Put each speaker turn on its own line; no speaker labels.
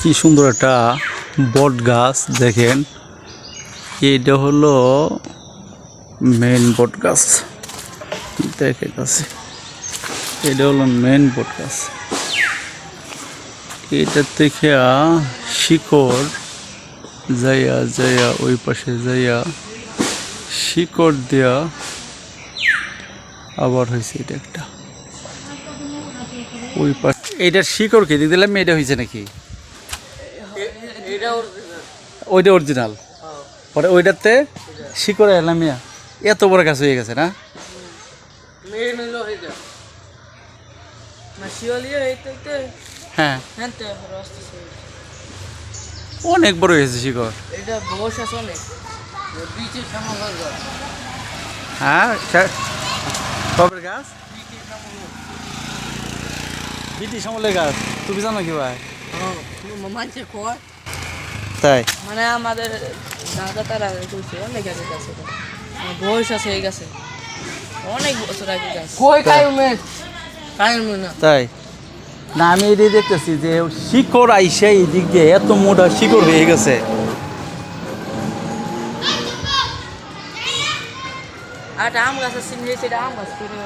কি
সুন্দর একটা বট গাছ, দেখেন। এটা হলো মেন বট গাছ। দেখে কাছে এটা হলো মেন বট গাছ। এটা থেকে শিকড় যাইয়া যাইয়া ওই পাশে যাইয়া শিকড় দেয়া আবার হয়েছে এটা একটা। ওই পাশে এইটার শিকড় কি? দিলাম এটা হয়েছে নাকি? ওইটা অরিজিনাল পরে ওইটাতে শিকড় এলাম এত বড় গাছ হয়ে গেছে না?
মেয়ে নিল এটা না শিওলিও হইতে হইতে
হ্যাঁ।
হ্যাঁ
অনেক বড় হয়েছে শিকড়। হ্যাঁ কবের গাছ? বিটি গাছ তুমি জানো কি ভাই?
কয়
তাই?
মানে আমাদের দাদা তারা করছে অনেক আগে গাছে বয়স আছে এই গাছে। অনেক বছর আগে গাছ। কই কায়ুমে কায়ুমে না।
তাই। না আমি এটাই দেখতেছি যে শিকড় আইসে এই দিক দিয়ে এত মোটা শিকড় হয়ে গেছে।
আর আম গাছ আছে চিনি আম গাছ করে